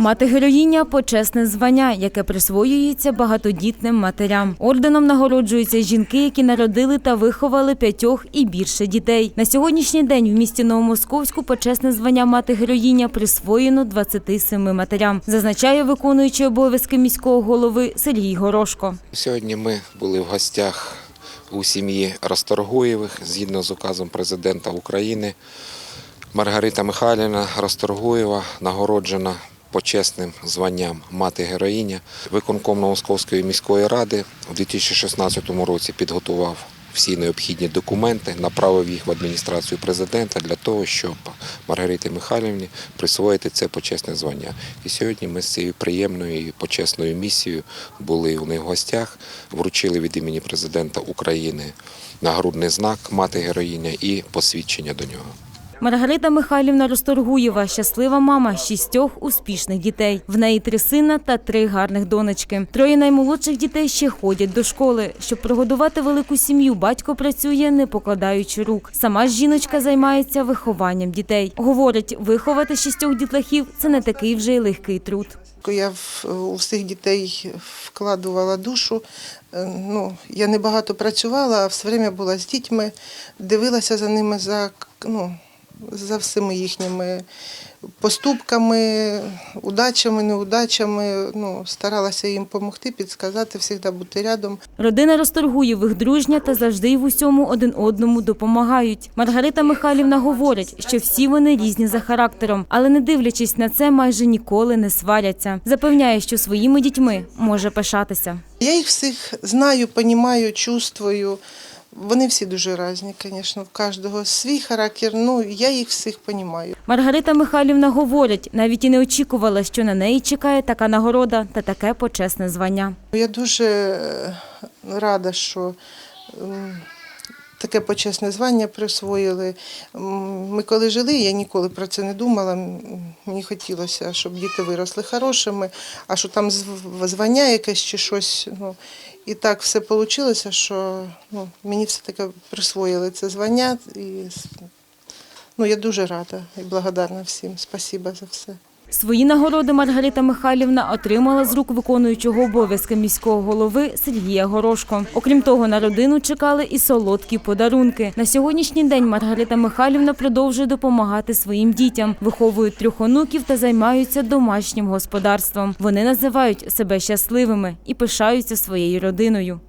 Мати героїня почесне звання, яке присвоюється багатодітним матерям. Орденом нагороджуються жінки, які народили та виховали п'ятьох і більше дітей. На сьогоднішній день в місті Новомосковську почесне звання мати героїня присвоєно 27 матерям. Зазначає виконуючий обов'язки міського голови Сергій Горошко. Сьогодні ми були в гостях у сім'ї Расторгуєвих згідно з указом президента України. Маргарита Михайлівна Расторгуєва нагороджена почесним званням мати героїня. Виконком Новомосковської міської ради у 2016 році підготував всі необхідні документи, направив їх в адміністрацію президента для того, щоб Маргариті Михайлівні присвоїти це почесне звання. І сьогодні ми з цією приємною і почесною місією були у них в гостях, вручили від імені президента України нагрудний знак мати героїня і посвідчення до нього. Маргарита Михайлівна Росторгуєва – щаслива мама шістьох успішних дітей. В неї три сина та три гарних донечки. Троє наймолодших дітей ще ходять до школи. Щоб прогодувати велику сім'ю, батько працює, не покладаючи рук. Сама жіночка займається вихованням дітей. Говорить, виховати шістьох дітлахів – це не такий вже й легкий труд. Я у всіх дітей вкладувала душу. Е, Ну, я не багато працювала, а все время була з дітьми, дивилася за ними за, ну, за всіми їхніми поступками, удачами, неудачами. Ну, старалася їм допомогти, підсказати, завжди бути рядом. Родина Розторгуєвих дружня та завжди в усьому один одному допомагають. Маргарита Михайлівна говорить, що всі вони різні за характером, але не дивлячись на це, майже ніколи не сваряться. Запевняє, що своїми дітьми може пишатися. Я їх всіх знаю, розумію, чувствую. Вони всі дуже різні, звісно, в кожного свій характер. Ну, я їх всіх розумію. Маргарита Михайлівна говорить, навіть і не очікувала, що на неї чекає така нагорода та таке почесне звання. Я дуже е, рада, що таке почесне звання присвоїли. Ми коли жили, я ніколи про це не думала. Мені хотілося, щоб діти виросли хорошими, а що там звання якесь чи щось. Ну, і так все вийшло, що ну, мені все-таки присвоїли це звання. І, ну, я дуже рада і благодарна всім. Спасибо за все. Свої нагороди Маргарита Михайлівна отримала з рук виконуючого обов'язки міського голови Сергія Горошко. Окрім того, на родину чекали і солодкі подарунки. На сьогоднішній день Маргарита Михайлівна продовжує допомагати своїм дітям, виховують трьох онуків та займаються домашнім господарством. Вони називають себе щасливими і пишаються своєю родиною.